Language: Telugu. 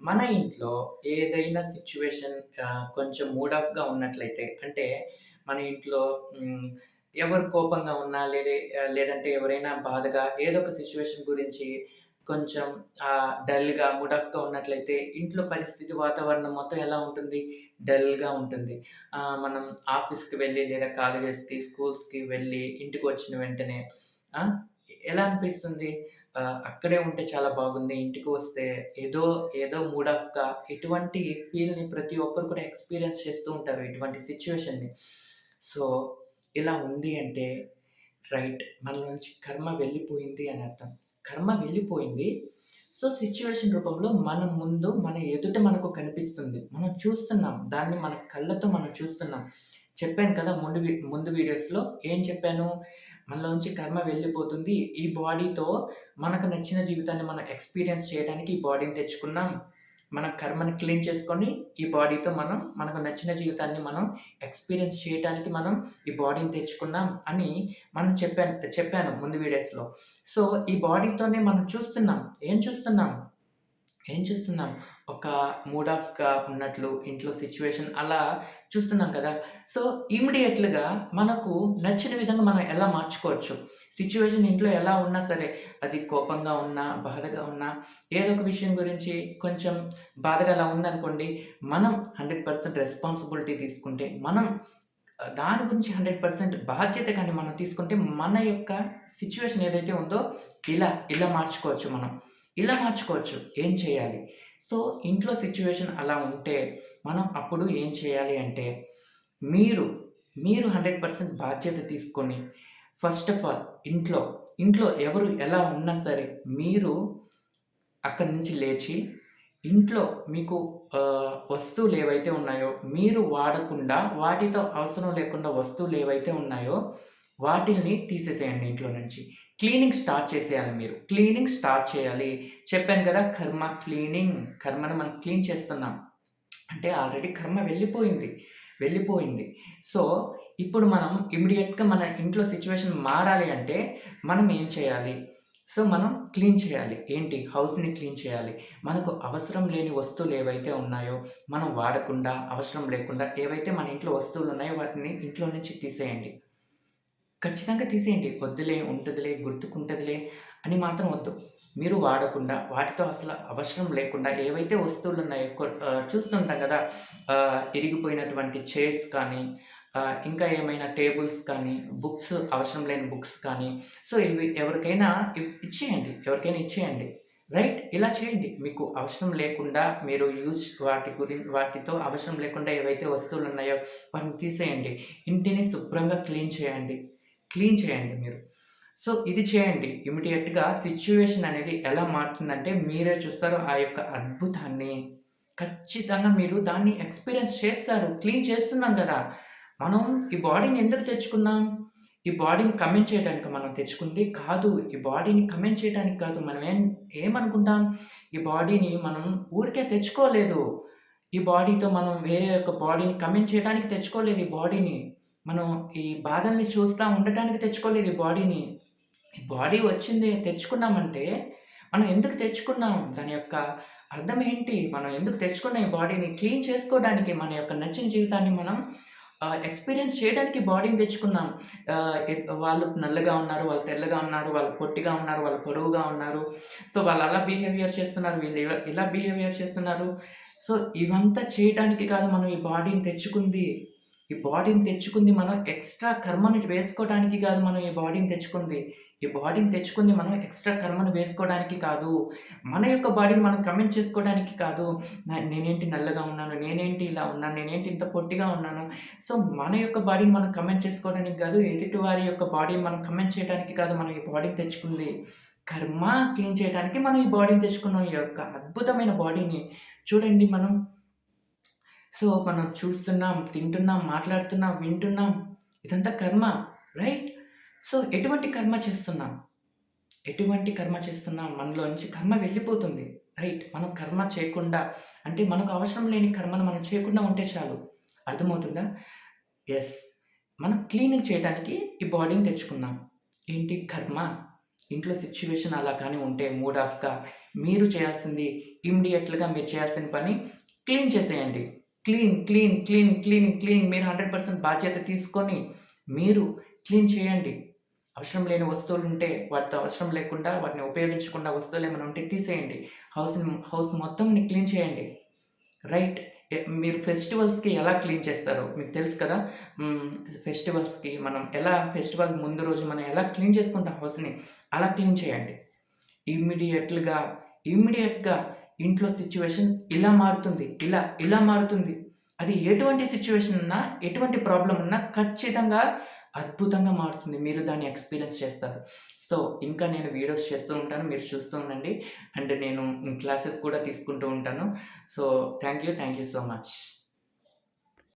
మన ఇంట్లో ఏదైనా సిచ్యువేషన్ ఆహ్, కొంచెం మూడ్ ఆఫ్‌గా ఉన్నట్లయితే అంటే మన ఇంట్లో హ్మ్, ఎవరు కోపంగా ఉన్నా లేదే ఆహ్, లేదంటే ఎవరైనా బాధగా ఏదో ఒక సిచ్యువేషన్ గురించి కొంచెం ఆహ్, డల్‌గా, మూడ్ ఆఫ్‌గా ఉన్నట్లయితే ఇంట్లో పరిస్థితి, వాతావరణం మొత్తం ఎలా ఉంటుంది? డల్‌గా ఉంటుంది. ఆహ్, మనం ఆఫీస్‌కి వెళ్ళి లేదా కాలేజెస్‌కి, స్కూల్స్‌కి వెళ్ళి ఇంటికి వచ్చిన వెంటనే ఆ! ఎలా అనిపిస్తుంది? ఆహ్, అక్కడే ఉంటే చాలా బాగుంది. ఇంటికి వస్తే ఏదో, ఏదో మూడ్ ఆఫ్‌గా ఇటువంటి ఫీల్‌ని ప్రతి ఒక్కరు కూడా ఎక్స్‌పీరియన్స్ చేస్తూ ఉంటారు. ఇటువంటి సిట్యుయేషన్‌ని. సో, ఇలా ఉంది అంటే రైట్. మనలో నుంచి కర్మ వెళ్ళిపోయింది అని అర్థం. కర్మ వెళ్ళిపోయింది. సో, సిట్యుయేషన్ రూపంలో మన ముందు, మన ఎదుట మనకు కనిపిస్తుంది. మనం చూస్తున్నాం. దాన్ని మన కళ్ళతో మనం చూస్తున్నాం. చెప్పాను కదా! ముందు ముందు వీడియోస్‌లో ఏం చెప్పాను? మనలోంచి కర్మ వెళ్ళిపోతుంది. ఈ బాడీతో మనకు నచ్చిన జీవితాన్ని మనం ఎక్స్‌పీరియన్స్ చేయడానికి ఈ బాడీని తెచ్చుకున్నాం. మన కర్మని క్లీన్ చేసుకొని, ఈ బాడీతో మనం మనకు నచ్చిన జీవితాన్ని మనం ఎక్స్‌పీరియన్స్ చేయటానికి మనం ఈ బాడీని తెచ్చుకున్నాం అని మనం చెప్పాను చెప్పాను ముందు వీడియోస్‌లో. సో, ఈ బాడీతోనే మనం చూస్తున్నాం. ఏం చూస్తున్నాం? ఏం చూస్తున్నాం? ఒక మూడ్ ఆఫ్‌గా ఉన్నట్లు ఇంట్లో సిచ్యువేషన్ అలా చూస్తున్నాం కదా! సో, ఇమీడియట్లుగా మనకు నచ్చిన విధంగా మనం ఎలా మార్చుకోవచ్చు. సిచ్యువేషన్ ఇంట్లో ఎలా ఉన్నా సరే, అది కోపంగా ఉన్నా, బాధగా ఉన్నా, ఏదో ఒక విషయం గురించి కొంచెం బాధగా అలా ఉందనుకోండి, మనం 100% రెస్పాన్సిబిలిటీ తీసుకుంటే, మనం దాని గురించి 100% బాధ్యత కానీ మనం తీసుకుంటే, మన యొక్క సిచ్యువేషన్ ఏదైతే ఉందో ఇలా, ఇలా మార్చుకోవచ్చు మనం. ఇలా మార్చుకోవచ్చు. ఏం చేయాలి? సో, ఇంట్లో సిచ్యువేషన్ అలా ఉంటే, మనం అప్పుడు ఏం చేయాలి అంటే, మీరు, మీరు 100% బాధ్యత తీసుకొని, ఫస్ట్ ఆఫ్ ఆల్ ఇంట్లో, ఇంట్లో ఎవరు ఎలా ఉన్నా సరే, మీరు అక్కడి నుంచి లేచి, ఇంట్లో మీకు వస్తువులు ఏవైతే ఉన్నాయో, మీరు వాడకుండా, వాటితో అవసరం లేకుండా వస్తువులు ఏవైతే ఉన్నాయో, వాటిల్ని తీసేసేయండి ఇంట్లో నుంచి. క్లీనింగ్ స్టార్ట్ చేసేయాలి మీరు. క్లీనింగ్ స్టార్ట్ చేయాలి. చెప్పాను కదా! కర్మ క్లీనింగ్. కర్మను మనం క్లీన్ చేస్తున్నాం. అంటే ఆల్రెడీ కర్మ వెళ్ళిపోయింది. వెళ్ళిపోయింది. సో, ఇప్పుడు మనం ఇమీడియట్గా మన ఇంట్లో సిచ్యువేషన్ మారాలి అంటే, మనం ఏం చేయాలి? సో, మనం క్లీన్ చేయాలి. ఏంటి? హౌస్‌ని క్లీన్ చేయాలి. మనకు అవసరం లేని వస్తువులు ఏవైతే ఉన్నాయో, మనం వాడకుండా, అవసరం లేకుండా ఏవైతే మన ఇంట్లో వస్తువులు ఉన్నాయో, వాటిని ఇంట్లో నుంచి తీసేయండి. ఖచ్చితంగా తీసేయండి. వద్దులే, ఉంటదిలే, గుర్తుకుంటుందిలే అని మాత్రం వద్దు. మీరు వాడకుండా, వాటితో అసలు అవసరం లేకుండా ఏవైతే వస్తువులు ఉన్నాయో చూస్తుంటాం కదా! ఇరిగిపోయినటువంటి చైర్స్ కానీ, ఇంకా ఏమైనా టేబుల్స్ కానీ, బుక్స్ అవసరం లేని బుక్స్ కానీ, సో, ఇవి ఎవరికైనా ఇచ్చేయండి. ఎవరికైనా ఇచ్చేయండి. రైట్? ఇలా చేయండి. మీకు అవసరం లేకుండా మీరు యూజ్ వాటి గురించి వాటితో అవసరం లేకుండా ఏవైతే వస్తువులు ఉన్నాయో వాటిని తీసేయండి. ఇంటిని శుభ్రంగా క్లీన్ చేయండి. క్లీన్ చేయండి మీరు. సో, ఇది చేయండి. ఇమీడియట్గా సిచ్యువేషన్ అనేది ఎలా మారుతుందంటే, మీరే చూస్తారు ఆ యొక్క అద్భుతాన్ని. ఖచ్చితంగా మీరు దాన్ని ఎక్స్‌పీరియన్స్ చేస్తారు. క్లీన్ చేస్తున్నాం కదా మనం ఈ బాడీని ఎందుకు తెచ్చుకున్నాం? ఈ బాడీని కమెంట్ చేయడానికి మనం తెచ్చుకుంది కాదు. ఈ బాడీని కమెంట్ చేయడానికి కాదు. మనం ఏం ఏమనుకుంటాం? ఈ బాడీని మనం ఊరికే తెచ్చుకోలేదు. ఈ బాడీతో మనం వేరే యొక్క బాడీని కమెంట్ చేయడానికి తెచ్చుకోలేదు ఈ బాడీని. మనం ఈ బాధల్ని చూస్తా ఉండటానికి తెచ్చుకోలేదు ఈ బాడీని. ఈ బాడీ వచ్చింది తెచ్చుకున్నామంటే, మనం ఎందుకు తెచ్చుకున్నాం? దాని యొక్క అర్థం ఏంటి? మనం ఎందుకు తెచ్చుకున్న ఈ బాడీని క్లీన్ చేసుకోవడానికి, మన యొక్క నచ్చిన జీవితాన్ని మనం ఎక్స్‌పీరియన్స్ చేయడానికి బాడీని తెచ్చుకున్నాం. వాళ్ళు నల్లగా ఉన్నారు, వాళ్ళు తెల్లగా ఉన్నారు, వాళ్ళు పొట్టిగా ఉన్నారు, వాళ్ళు పొడవుగా ఉన్నారు. సో, వాళ్ళు అలా బిహేవియర్ చేస్తున్నారు, వీళ్ళు ఇలా బిహేవియర్ చేస్తున్నారు. సో, ఇవంతా చేయటానికి కాదు మనం ఈ బాడీని తెచ్చుకుంది. ఈ బాడీని తెచ్చుకుంది మనం ఎక్స్‌ట్రా కర్మను వేసుకోవడానికి కాదు మనం ఈ బాడీని తెచ్చుకుంది. ఈ బాడీని తెచ్చుకుంది మనం ఎక్స్‌ట్రా కర్మను వేసుకోవడానికి కాదు. మన యొక్క బాడీని మనం కమెంట్ చేసుకోవడానికి కాదు. నేనేంటి నల్లగా ఉన్నాను, నేనేంటి ఇలా ఉన్నాను, నేనేంటి ఇంత పొట్టిగా ఉన్నాను. సో, మన యొక్క బాడీని మనం కమెంట్ చేసుకోవడానికి కాదు, ఎదుటి వారి యొక్క బాడీని మనం కమెంట్ చేయడానికి కాదు మనం ఈ బాడీని తెచ్చుకుంది. కర్మ క్లీన్ చేయడానికి మనం ఈ బాడీని తెచ్చుకున్నాం. ఈ యొక్క అద్భుతమైన బాడీని చూడండి మనం. సో, మనం చూస్తున్నాం, తింటున్నాం, మాట్లాడుతున్నాం, వింటున్నాం. ఇదంతా కర్మ. రైట్? సో, ఎటువంటి కర్మ చేస్తున్నాం? ఎటువంటి కర్మ చేస్తున్నాం? మనలో నుంచి కర్మ వెళ్ళిపోతుంది. రైట్? మనం కర్మ చేయకుండా అంటే మనకు అవసరం లేని కర్మను మనం చేయకుండా ఉంటే చాలు. అర్థమవుతుందా? ఎస్ మనం క్లీనింగ్ చేయటానికి ఈ బాడీని తెచ్చుకున్నాం. ఏంటి? కర్మ. ఇంట్లో సిచ్యువేషన్ అలా కానీ ఉంటే మూడ్ ఆఫ్‌గా మీరు చేయాల్సింది ఇమ్మీడియేట్‌గా మీరు చేయాల్సిన పని క్లీన్ చేసేయండి. Clean, clean, clean, clean, clean మీరు 100% బాధ్యత తీసుకొని మీరు క్లీన్ చేయండి. అవసరం లేని వస్తువులు ఉంటే వాటితో అవసరం లేకుండా వాటిని ఉపయోగించకుండా వస్తువులేమైనా ఉంటే తీసేయండి. హౌస్‌ని హౌస్ మొత్తంని క్లీన్ చేయండి. రైట్. మీరు ఫెస్టివల్స్‌కి ఎలా క్లీన్ చేస్తారో మీకు తెలుసు కదా! ఫెస్టివల్స్‌కి మనం ఎలా ఫెస్టివల్ ముందు రోజు మనం ఎలా క్లీన్ చేసుకుంటాం హౌస్‌ని అలా క్లీన్ చేయండి. ఇమ్మీడియేట్‌గా, ఇమ్మీడియట్గా ఇంట్లో సిచ్యువేషన్ ఇలా మారుతుంది. ఇలా, ఇలా మారుతుంది. అది ఎటువంటి సిచ్యువేషన్ ఉన్నా, ఎటువంటి ప్రాబ్లం ఉన్నా ఖచ్చితంగా అద్భుతంగా మారుతుంది. మీరు దాన్ని ఎక్స్‌పీరియన్స్ చేస్తారు. సో, ఇంకా నేను వీడియోస్ చేస్తూ ఉంటాను. మీరు చూస్తూ ఉండండి. అండ్ నేను క్లాసెస్ కూడా తీసుకుంటూ ఉంటాను. So, thank you. Thank you so much.